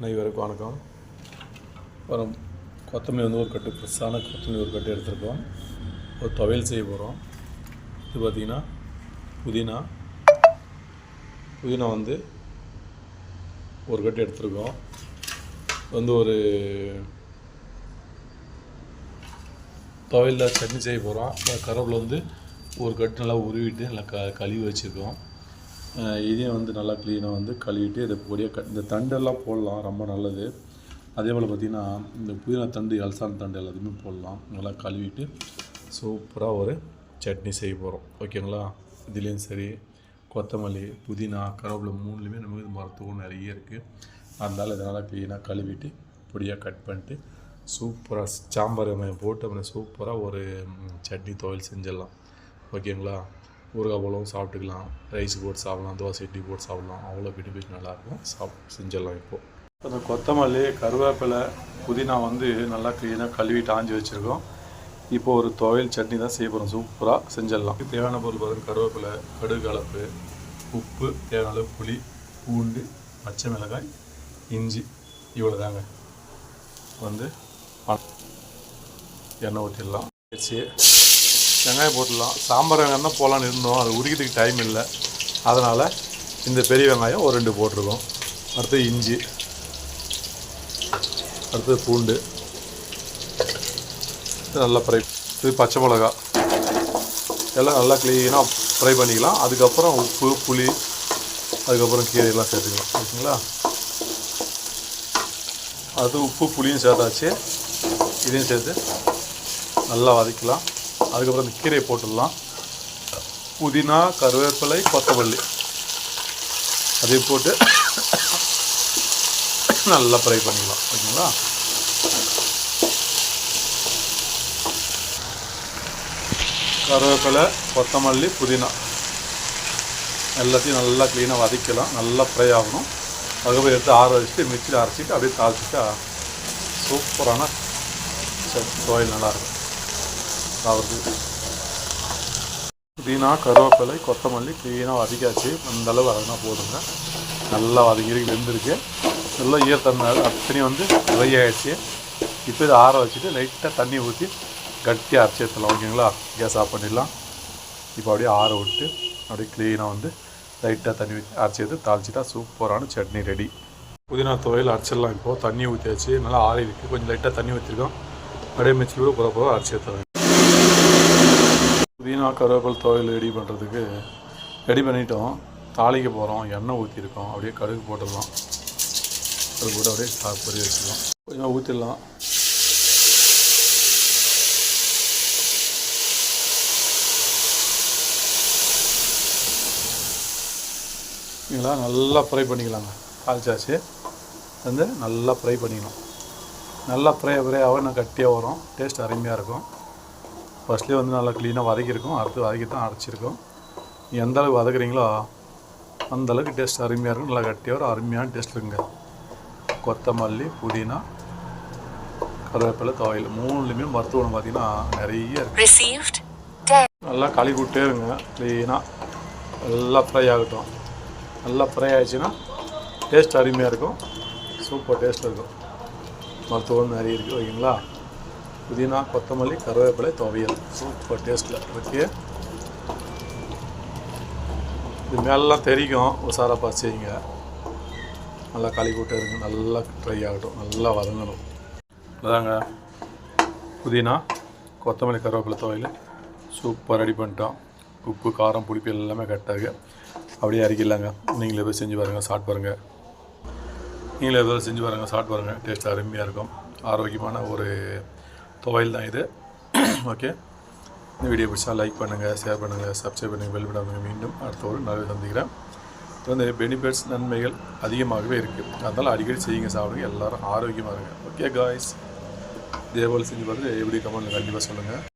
அனைவருக்கும் வணக்கம். அப்புறம் கொத்தமல்லி வந்து ஒரு கட்டு ஃப்ரெஷ்ஷான கொத்தமல்லி ஒரு கட்டு எடுத்திருக்கோம். ஒரு துவையல் செய்ய போகிறோம் இது பார்த்திங்கன்னா புதினா. புதினா வந்து ஒரு கட்டு எடுத்துருக்கோம். வந்து ஒரு துவையலில் சட்னி செய்ய போகிறோம் கருவேப்பிலை வந்து ஒரு கட்டு நல்லா உருவிட்டு நல்லா க கழுவி வச்சுருக்கோம். இதையும் வந்து நல்லா க்ளீனாக வந்து கழுவிட்டு இதை பொடியாக கட் இந்த தண்டெல்லாம் போடலாம் ரொம்ப நல்லது. அதே போல் பார்த்திங்கன்னா இந்த புதினா தண்டு அல்சான் தண்டு எல்லாத்தையுமே போடலாம். நல்லா கழுவிட்டு சூப்பராக ஒரு சட்னி செய்ய போகிறோம் ஓகேங்களா இதுலேயும் சரி கொத்தமல்லி புதினா கருவேப்பிலை மூணுலேயுமே நமக்கு மருத்துவம் நிறைய இருக்குது அதனால் இதை நல்லா க்ளீனாக கழுவிட்டு பொடியாக கட் பண்ணிட்டு சூப்பராக சாம்பார் போட்டு அப்புறம் சூப்பராக ஒரு சட்னி துவையல் செஞ்சிடலாம். ஓகேங்களா ஊறுகாய் போலவும் சாப்பிட்டுக்கலாம். ரைஸ் போட்டு சாப்பிடலாம் தோசை இட்லி போட்டு சாப்பிடலாம். அவ்வளோ பெனிஃபிட் நல்லாயிருக்கும் சாப் செஞ்சிடலாம் இப்போது அந்த கொத்தமல்லி கருவேப்பிலை புதினா வந்து நல்லா க்ளீனாக கழுவிட்டு ஆஞ்சி வச்சுருக்கோம். இப்போ ஒரு துவையல் சட்னி தான் செய்ய போகிறோம் சூப்பராக செஞ்சிடலாம். தேவையான பொருள் பாருங்க. கருவேப்பிலை கடுகு கலப்பு உப்பு தேவையான அளவு புளி பூண்டு பச்சை மிளகாய் இஞ்சி இவ்வளோ தாங்க வந்து எண்ணெய் ஊற்றிடலாம் வச்சு வெங்காயம் போட்டுடலாம். சாம்பார் வெங்காயம் தான் போகலான்னு இருந்தோம். அது உரிக்கிறதுக்கு டைம் இல்லை. அதனால் இந்த பெரிய வெங்காயம் ஒரு ரெண்டு போட்டிருக்கோம். அடுத்து இஞ்சி. அடுத்தது பூண்டு. நல்லா ஃப்ரை இது பச்சை மிளகா. எல்லாம் நல்லா க்ளீனாக ஃப்ரை பண்ணிக்கலாம். அதுக்கப்புறம் உப்பு புளி அதுக்கப்புறம் கீரையெல்லாம் சேர்த்துக்கலாம். ஓகேங்களா? அது உப்பு புளியும் சேர்த்தாச்சு. இதையும் சேர்த்து நல்லா வதக்கலாம். அதுக்கப்புறம் இந்த கீரையை போட்டுடலாம். புதினா கருவேப்பிலை கொத்தமல்லி. அதையும் போட்டு நல்லா ஃப்ரை பண்ணிக்கலாம். ஓகேங்களா? கருவேப்பிலை கொத்தமல்லி புதினா. எல்லாத்தையும் நல்லா க்ளீனாக வதக்கலாம் நல்லா ஃப்ரை ஆகணும். அதுக்கப்புறம் எடுத்து ஆற வச்சுட்டு மிக்சியில் அரைச்சிட்டு அப்படியே தாளிச்சிட்டா சூப்பரான சோயில் நல்லாயிருக்கும் ஆகுது புதினா கருவேப்பிலை கொத்தமல்லி க்ளீனாக வதக்காச்சு அந்தளவு வதங்கினா போதுங்க. நல்லா வதங்கி வெந்திருக்கு. நல்லா ஈரத்தன்மை அத்தனையும் வந்து ட்ரை ஆகிடுச்சு இப்போ இதை ஆற வச்சுட்டு லைட்டாக தண்ணி ஊற்றி கட்டியாக அரைச்சி எடுத்துடலாம். ஓகேங்களா கேஸ் ஆஃப் பண்ணிடலாம். இப்போ அப்படியே ஆற விட்டு அப்படியே க்ளீனாக வந்து லைட்டாக தண்ணி ஊற்றி அரைச்சி எடுத்து தாளிச்சிட்டா சூப்பரான சட்னி ரெடி புதினா துவையில் அரைச்சிடலாம் இப்போது தண்ணி ஊற்றியாச்சு நல்லா ஆறி இருக்குது கொஞ்சம் லைட்டாக தண்ணி ஊற்றிருக்கோம் அப்படியே மிக்சியில் கூட போகிற போக அரைச்சி எடுத்துருவேன் வீணாக கருவேப்பில் துவையில் ரெடி பண்ணுறதுக்கு ரெடி பண்ணிட்டோம். தாளிக்க போகிறோம் எண்ணெய் ஊற்றிருக்கோம் அப்படியே கடுகு போட்டுடலாம். கடுகு போட்டு அப்படியே சா பொரிய வச்சுக்கலாம். கொஞ்சமாக ஊற்றிடலாம் சரிங்களா நல்லா ஃப்ரை பண்ணிக்கலாங்க. தாளிச்சாச்சு. வந்து நல்லா ஃப்ரை பண்ணிக்கணும் நல்லா ஃப்ரை ஃப்ரை ஆக நான் கட்டியாக வரும். டேஸ்ட் அருமையாக இருக்கும். ஃபஸ்ட்லேயே வந்து நல்லா க்ளீனாக வதக்கியிருக்கோம். அடுத்து வதக்கி தான் அரைச்சிருக்கோம் எந்த அளவுக்கு வதக்குறீங்களோ அந்த அளவுக்கு டேஸ்ட் அருமையாக இருக்கும். நல்லா கட்டியாக வரும் அருமையான டேஸ்ட் இருக்குங்க. கொத்தமல்லி புதினா கருவேப்பிலை துவையல் மூணுலேயுமே மருத்துவ குணம் பார்த்தீங்கன்னா நிறைய இருக்குது Received. 10. நல்லா களி விட்டே இருங்க. க்ளீனாக நல்லா ஃப்ரை ஆகட்டும். நல்லா ஃப்ரை ஆயிடுச்சுன்னா டேஸ்ட் அருமையாக இருக்கும். சூப்பர் டேஸ்ட் இருக்கும். மருத்துவம் நிறைய இருக்குது ஓகேங்களா புதினா கொத்தமல்லி கருவேப்பிலை துவையல். சூப்பர் டேஸ்ட்டில் ஓகே இது மேலெலாம் தெரிக்கும் உசாரா பார்த்து செய்யுங்க நல்லா களி கூட்ட இருங்க நல்லா ஃப்ரை ஆகட்டும். நல்லா வதங்கணும். அதாங்க புதினா கொத்தமல்லி கருவேப்பிலை துவையல். சூப்பர் ரெடி பண்ணிட்டோம். உப்பு காரம் புளிப்பு எல்லாமே கரெக்டாக அப்படியே அரைக்கலாங்க. நீங்களே போய் செஞ்சு பாருங்கள் சாப்பிட்டு பாருங்கள் நீங்களே எதாவது செஞ்சு பாருங்கள் சாப்பிட்டு பாருங்கள் டேஸ்ட் அருமையாக இருக்கும். ஆரோக்கியமான ஒரு துவையல் தான் இது. ஓகே இந்த வீடியோ பிடிச்சா லைக் பண்ணுங்கள் ஷேர் பண்ணுங்கள் சப்ஸ்கிரைப் பண்ணுங்கள் பெல் பண்ணுங்கள் மீண்டும் அடுத்த ஒரு நல்ல சந்திக்கிறேன். வந்து பெனிஃபிட்ஸ் நன்மைகள் அதிகமாகவே இருக்குது அதனால் அடிக்கடி செய்யுங்க சாப்பிடுங்க. எல்லாரும் ஆரோக்கியமாக இருங்க. ஓகே காய்ஸ் இதே போல் செஞ்சு பார்த்துட்டு எப்படி கமெண்ட்டில் கண்டிப்பாக சொல்லுங்கள்